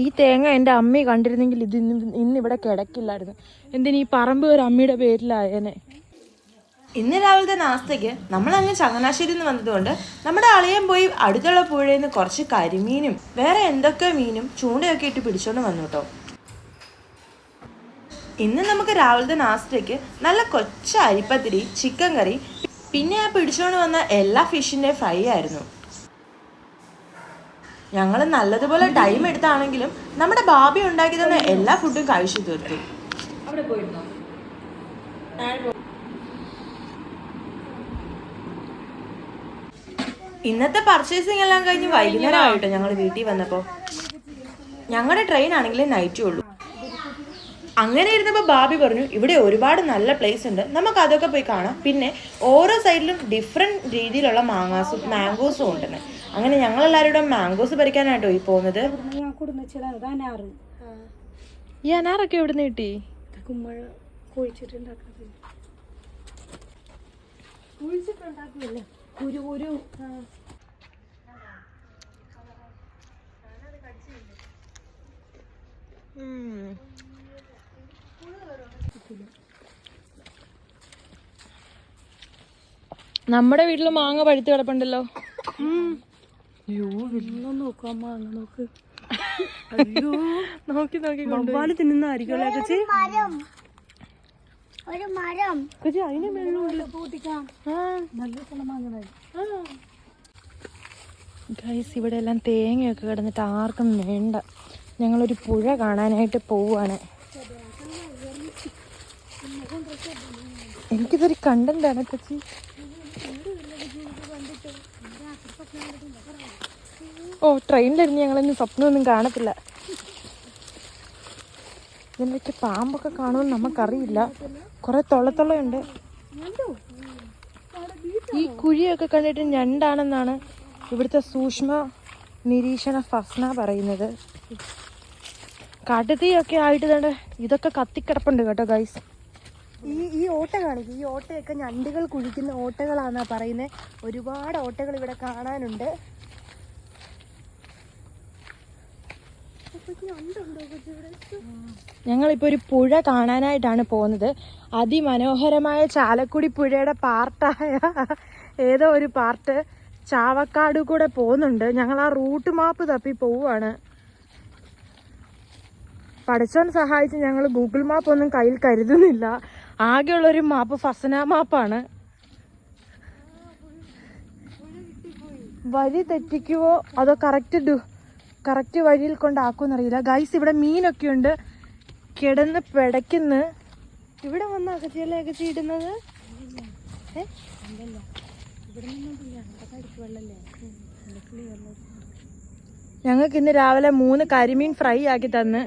ഈ തേങ്ങ എന്റെ അമ്മി കണ്ടിരുന്നെങ്കിൽ ഇത് ഇന്ന് ഇന്നിവിടെ കിടക്കില്ലായിരുന്നു. എന്തിന് പറമ്പ് ഒരു അമ്മിയുടെ പേരിലായേനെ? ഇന്ന് രാവിലത്തെ നാസ്തയ്ക്ക് നമ്മൾ അങ്ങ് ചങ്ങനാശ്ശേരി നിന്ന് വന്നതുകൊണ്ട് നമ്മുടെ അളിയൻ പോയി അടുത്തുള്ള പുഴയിൽ നിന്ന് കുറച്ച് കരിമീനും വേറെ എന്തൊക്കെ മീനും ചൂണ്ടയൊക്കെ ഇട്ട് പിടിച്ചോണ്ട് വന്നു കേട്ടോ. ഇന്ന് നമുക്ക് രാവിലത്തെ നാസ്തയ്ക്ക് നല്ല കൊച്ച അരിപ്പത്തിരി ചിക്കൻ കറി പിന്നെ ആ പിടിച്ചോണ്ട് വന്ന എല്ലാ ഫിഷിന്റെ ഫ്രൈ ആയിരുന്നു. ഞങ്ങൾ നല്ലതുപോലെ ടൈം എടുത്താണെങ്കിലും നമ്മുടെ ബാബി ഉണ്ടാക്കി തന്ന എല്ലാ ഫുഡും കഴിച്ചു തീർത്തു. ഇന്നത്തെ പർച്ചേസിംഗ് എല്ലാം കഴിഞ്ഞ് വൈകുന്നേരം ആയിട്ടോ ഞങ്ങൾ വീട്ടിൽ വന്നപ്പോൾ ഞങ്ങളുടെ ട്രെയിൻ ആണെങ്കിൽ നൈറ്റേ ഉള്ളൂ. അങ്ങനെ ഇരുന്നപ്പോൾ ബാബി പറഞ്ഞു ഇവിടെ ഒരുപാട് നല്ല പ്ലേസ് ഉണ്ട്. നമുക്ക് അതൊക്കെ പോയി കാണാം. പിന്നെ ഓരോ സൈഡിലും ഡിഫറെന്റ് രീതിയിലുള്ള മാങ്ങാസും മാംഗോസും ഉണ്ടെന്ന്. അങ്ങനെ ഞങ്ങൾ ഞങ്ങളെല്ലാവരും മാംഗോസ് പറിക്കാനായിട്ടോ ഈ പോകുന്നത്? ഈ അനാറൊക്കെ എവിടുന്ന് കിട്ടി? കുഴിച്ചിട്ടുണ്ടാക്കില്ല കുരു കുരു നമ്മുടെ വീട്ടിൽ മാങ്ങ പഴുത്ത് കിടപ്പുണ്ടല്ലോ. നോക്കാം മാങ്ങ നോക്ക്. അയ്യോ. നോക്കി നോക്കി ഒരു മരം. കൊച്ചി അതിന് വെള്ളമുണ്ട് പൂട്ടിക്കാം. നല്ല ഗൈസ് ഇവിടെ എല്ലാം തേങ്ങയൊക്കെ കിടന്നിട്ട് ആർക്കും വേണ്ട. ഞങ്ങളൊരു പുഴ കാണാനായിട്ട് പോവാണ്. എനിക്കിതൊരു കണ്ടന്റാണ് കച്ചി ഓ ട്രെയിനിലിരുന്ന് ഞങ്ങളൊന്നും സ്വപ്നമൊന്നും കാണത്തില്ല. ഇതിനൊക്കെ പാമ്പൊക്കെ കാണുമെന്ന് നമുക്കറിയില്ല. കുറെ തൊള്ളത്തൊള്ളയുണ്ട് ഈ കുഴിയൊക്കെ കണ്ടിട്ട് ഞണ്ടാണെന്നാണ് ഇവിടുത്തെ സൂക്ഷ്മ നിരീക്ഷണ ഫസ്ന പറയുന്നത്. കാട്ടുതീയൊക്കെ ആയിട്ട് തന്നെ ഇതൊക്കെ കത്തിക്കിടപ്പുണ്ട് കേട്ടോ ഗൈസ് ഈ ഈ ഓട്ട കാണിക്കും ഈ ഓട്ടയൊക്കെ ഞണ്ടുകൾ കുഴിക്കുന്ന ഓട്ടകളാന്നാ പറയുന്നത് ഒരുപാട് ഓട്ടകൾ ഇവിടെ കാണാനുണ്ട്. ഞങ്ങളിപ്പോൾ ഒരു പുഴ കാണാനായിട്ടാണ് പോകുന്നത്. അതിമനോഹരമായ ചാലക്കുടി പുഴയുടെ പാർട്ടായ ഏതോ ഒരു പാർട്ട് ചാവക്കാട് കൂടെ പോകുന്നുണ്ട്. ഞങ്ങൾ ആ റൂട്ട് മാപ്പ് തപ്പി പോവുകയാണ് പഠിച്ചോൻ സഹായിച്ച് ഞങ്ങൾ ഗൂഗിൾ മാപ്പ് ഒന്നും കയ്യിൽ കരുതുന്നില്ല. ആകെയുള്ളൊരു മാപ്പ് ഫസന മാപ്പാണ്. വഴി തെറ്റിക്കുവോ? അതോ കറക്റ്റ് ഡു? കറക്റ്റ് വഴിയിൽ കൊണ്ടാക്കുമെന്നറിയില്ല. ഗൈസ് ഇവിടെ മീനൊക്കെ ഉണ്ട് കിടന്ന് പിടയ്ക്കുന്ന്. ഇവിടെ വന്ന അകത്തിയല്ലേ അകത്തി ഇടുന്നത്? ഞങ്ങൾക്ക് ഇന്ന് രാവിലെ മൂന്ന് കരിമീൻ ഫ്രൈ ആക്കി തന്ന്.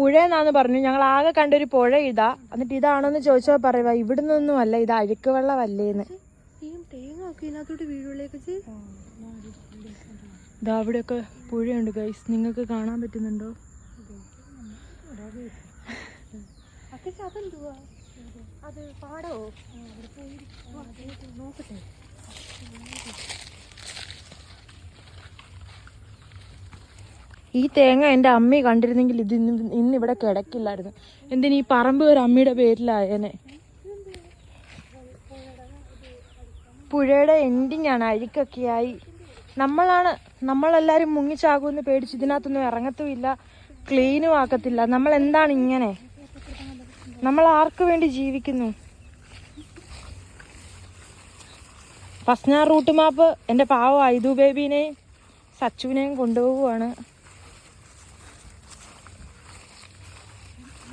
പുഴയെന്നാന്ന് പറഞ്ഞു. ഞങ്ങൾ ആകെ കണ്ടൊരു പുഴ ഇതാ. എന്നിട്ട് ഇതാണോന്ന് ചോദിച്ചോ പറയുക ഇവിടുന്നൊന്നും അല്ല ഇത് അഴുക്ക് വെള്ളമല്ലേന്ന്. ഇതാ അവിടെയൊക്കെ പുഴയുണ്ട് ഗൈസ് നിങ്ങൾക്ക് കാണാൻ പറ്റുന്നുണ്ടോ? അത് പാടോ നോക്കട്ടെ. ഈ തേങ്ങ എന്റെ അമ്മ കണ്ടിരുന്നെങ്കിൽ ഇത് ഇന്ന് ഇന്നിവിടെ കിടക്കില്ലായിരുന്നു. എന്തിന് ഈ പറമ്പ് ഒരു അമ്മയുടെ പേരിലായനെ? പുഴയുടെ എൻഡിങ് ആണ്. അഴുക്കൊക്കെ ആയി. നമ്മളാണ് നമ്മളെല്ലാവരും മുങ്ങിച്ചാകുമെന്ന് പേടിച്ച് ഇതിനകത്തൊന്നും ഇറങ്ങത്തുമില്ല. ക്ലീനും ആക്കത്തില്ല. നമ്മൾ എന്താണ് ഇങ്ങനെ? നമ്മൾ ആർക്കു വേണ്ടി ജീവിക്കുന്നു? ഞാൻ റൂട്ട് മാപ്പ് എന്റെ പാവം ഐദു ബേബീനെയും സച്ചുവിനെയും കൊണ്ടുപോവുകയാണ്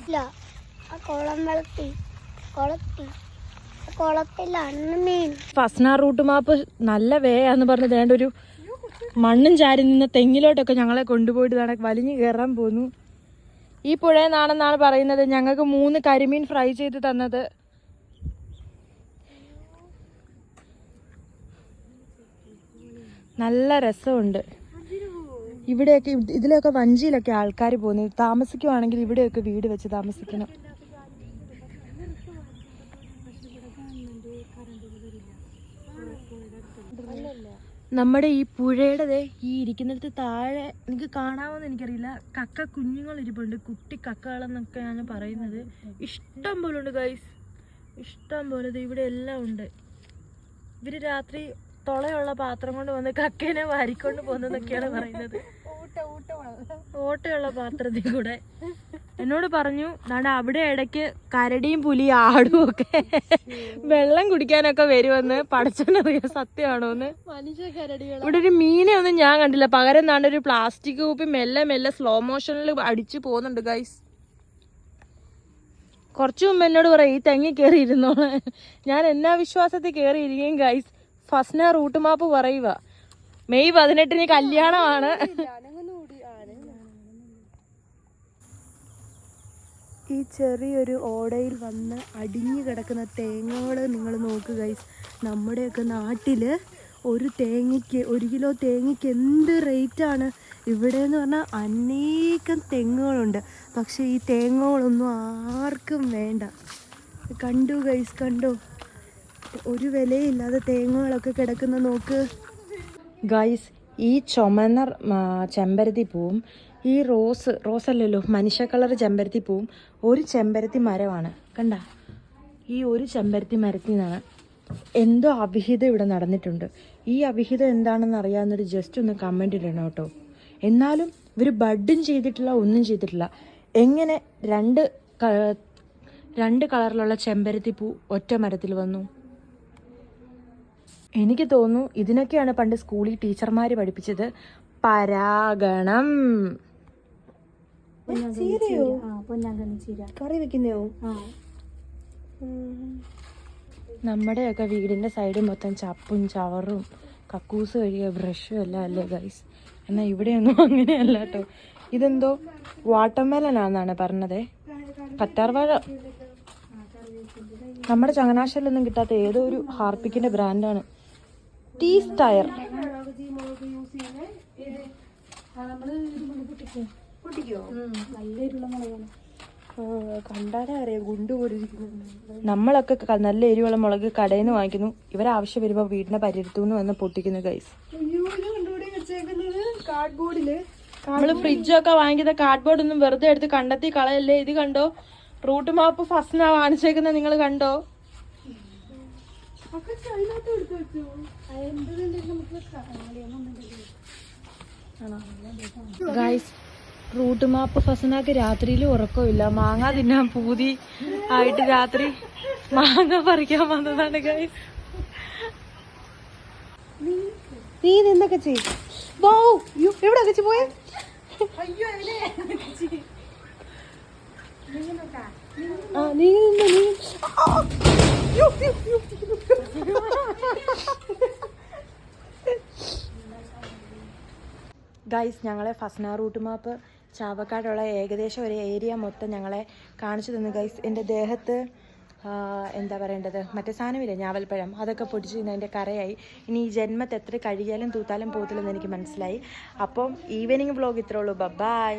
ഇല്ല. ആ കുളം വളർത്തി കുളത്തി. ആ കുളത്തിലാണ് മീൻ. ഫസ്ന റൂട്ട് മാപ്പ് നല്ല വേയാന്ന് പറഞ്ഞ് വേണ്ട ഒരു മണ്ണും ചാരി നിന്ന് തെങ്ങിലോട്ടൊക്കെ ഞങ്ങളെ കൊണ്ടുപോയിട്ട് നട വലിഞ്ഞു കയറാൻ പോന്നു. ഈ പുഴയെന്നാണെന്നാണ് പറയുന്നത്. ഞങ്ങൾക്ക് മൂന്ന് കരിമീൻ ഫ്രൈ ചെയ്ത് തന്നത്. നല്ല രസമുണ്ട്. ഇവിടെയൊക്കെ ഇതിലൊക്കെ വഞ്ചിയിലൊക്കെ ആൾക്കാർ പോകുന്നത് താമസിക്കുവാണെങ്കിൽ ഇവിടെയൊക്കെ വീട് വെച്ച് താമസിക്കണം. നമ്മുടെ ഈ പുഴയുടെ ഈ ഇരിക്കുന്നിടത്ത് താഴെ നിങ്ങൾക്ക് കാണാമോന്ന് എനിക്കറിയില്ല. കക്ക കുഞ്ഞുങ്ങൾ ഇരിപ്പുണ്ട്. കുട്ടി കക്കകളെന്നൊക്കെയാണ് പറയുന്നത്. ഇഷ്ടം പോലെ ഉണ്ട് ഗൈസ് ഇഷ്ടം പോലെ ഇവിടെ എല്ലാം ഉണ്ട്. ഇവർ രാത്രി തുളയുള്ള പാത്രം കൊണ്ട് വന്ന് കക്കേനെ വാരിക്കൊണ്ട് പോകുന്നതൊക്കെയാണ് പറയുന്നത്. ഓട്ടയുള്ള പാത്രത്തിൽ കൂടെ. എന്നോട് പറഞ്ഞു നാട് അവിടെ ഇടയ്ക്ക് കരടിയും പുലിയും ആടും ഒക്കെ വെള്ളം കുടിക്കാനൊക്കെ വരുമെന്ന് പഠിച്ചോന്നറിയാം സത്യമാണോന്ന്. ഇവിടെ ഒരു മീനെ ഒന്നും ഞാൻ കണ്ടില്ല. പകരം നാണ്ട് ഒരു പ്ലാസ്റ്റിക് കൂപ്പി മെല്ലെ മെല്ലെ സ്ലോ മോഷനിൽ അടിച്ചു പോകുന്നുണ്ട് ഗൈസ് കുറച്ചു മുമ്പ് എന്നോട് പറയാം ഈ തെങ്ങി കയറി ഇരുന്നോളെ ഞാൻ എന്നാ വിശ്വാസത്തിൽ കയറി ഇരിക്കുകയും ഗൈസ് ഫസ്റ്റ് റൂട്ട് മാപ്പ് പറയുക മെയ് പതിനെട്ടിന് കല്യാണമാണ്. ഈ ചെറിയൊരു ഓടയിൽ വന്ന് അടിഞ്ഞു കിടക്കുന്ന തേങ്ങകൾ നിങ്ങൾ നോക്കുക ഗൈസ് നമ്മുടെയൊക്കെ നാട്ടിൽ ഒരു തേങ്ങയ്ക്ക് ഒരു കിലോ തേങ്ങയ്ക്ക് എന്ത് റേറ്റാണ് ഇവിടെ എന്ന് പറഞ്ഞാൽ അനേകം തെങ്ങുകളുണ്ട്. പക്ഷേ ഈ തേങ്ങകളൊന്നും ആർക്കും വേണ്ട. കണ്ടു ഗൈസ് കണ്ടു. ഒരു വിലയില്ലാതെ തേങ്ങകളൊക്കെ കിടക്കുന്ന നോക്ക്. ഗൈസ് ഈ ചുമന്ന ചെമ്പരത്തി പൂവും ഈ റോസ് റോസ് അല്ലല്ലോ മനുഷ്യ കളർ ചെമ്പരത്തി പൂവും. ഒരു ചെമ്പരത്തി മരമാണ്. കണ്ട? ഈ ഒരു ചെമ്പരത്തി മരത്തിൽ നിന്നാണ് എന്തോ അവിഹിതം ഇവിടെ നടന്നിട്ടുണ്ട്. ഈ അവിഹിതം എന്താണെന്ന് അറിയാവുന്നൊരു ജസ്റ്റ് ഒന്ന് കമന്റ് ഇടണം കേട്ടോ. എന്നാലും ഇവർ ബഡും ചെയ്തിട്ടില്ല ഒന്നും ചെയ്തിട്ടില്ല. എങ്ങനെ രണ്ട് രണ്ട് കളറിലുള്ള ചെമ്പരത്തി പൂ ഒറ്റ മരത്തിൽ വന്നു? എനിക്ക് തോന്നുന്നു ഇതിനൊക്കെയാണ് പണ്ട് സ്കൂളിൽ ടീച്ചർമാർ പഠിപ്പിച്ചത് പരാഗണം. കറി വെക്കുന്നയോ നമ്മുടെയൊക്കെ വീടിന്റെ സൈഡ് മൊത്തം ചപ്പും ചവറും കക്കൂസ് കഴിയ ബ്രഷും എല്ലാം അല്ലേ ഗൈസ് എന്നാൽ ഇവിടെയൊന്നും അങ്ങനെയല്ല കേട്ടോ. ഇതെന്തോ വാട്ടർമെലനാന്നാണ് പറഞ്ഞത്. കറ്റാർവാഴ നമ്മുടെ ചങ്ങനാശ്ശേരിലൊന്നും കിട്ടാത്ത ഏതോ ഒരു ഹാർപ്പിക്കിന്റെ ബ്രാൻഡാണ്. കണ്ടാലേ അറിയാം ഗുണ്ടു പോലിരിക്കുന്നത് നമ്മളൊക്കെ നല്ല എരിവുള്ള മുളക് കടയിൽ നിന്ന് വാങ്ങിക്കുന്നു. ഇവരെ ആവശ്യം വരുമ്പോൾ വീടിന്റെ പരിരത്തുനിന്ന് വന്ന് പൊട്ടിക്കുന്നു ഗൈസ് കാർഡ്ബോർഡിൽ നമ്മൾ ഫ്രിഡ്ജൊക്കെ വാങ്ങിക്കുന്ന കാർഡ്ബോർഡ് ഒന്നും വെറുതെ എടുത്ത് കണ്ടെത്തി കളയല്ലേ? ഇത് കണ്ടോ? റൂട്ട് മാപ്പ് ഫസ്റ്റിനാ കാണിച്ചേക്കുന്നത് നിങ്ങൾ കണ്ടോ? ഗൈസ് റൂട്ട് മാപ്പ് ഫസനാക്ക് രാത്രിയിൽ ഉറക്കമില്ല. മാങ്ങ തിന്നാൻ പൂതി ആയിട്ട് രാത്രി മാങ്ങ പറിക്കാൻ വന്നതാണ് ഗൈസ് നീ ഇത് എന്തൊക്കെ ചെയ്യും എവിടെ വെച്ച് പോയെ? ആ നീ നീ. ഗൈസ് ഞങ്ങളെ ഫസ്ന റൂട്ട് മാപ്പ് ചാവക്കാടുള്ള ഏകദേശം ഒരു ഏരിയ മൊത്തം ഞങ്ങളെ കാണിച്ചു തന്നു. ഗൈസ് എന്റെ ദേഹത്ത് എന്താ പറയേണ്ടത്? മറ്റേ സാധനമില്ലേ? ഞാവൽപ്പഴം. അതൊക്കെ പൊടിച്ച് അതിന്റെ കറയായി ഇനി ഈ ജന്മത്ത് എത്ര കഴിയാലും തൂത്താലും പോകത്തില്ലെന്ന് എനിക്ക് മനസ്സിലായി. അപ്പം ഈവനിങ് വ്ളോഗ് ഇത്രേ ഉള്ളൂ. ബൈ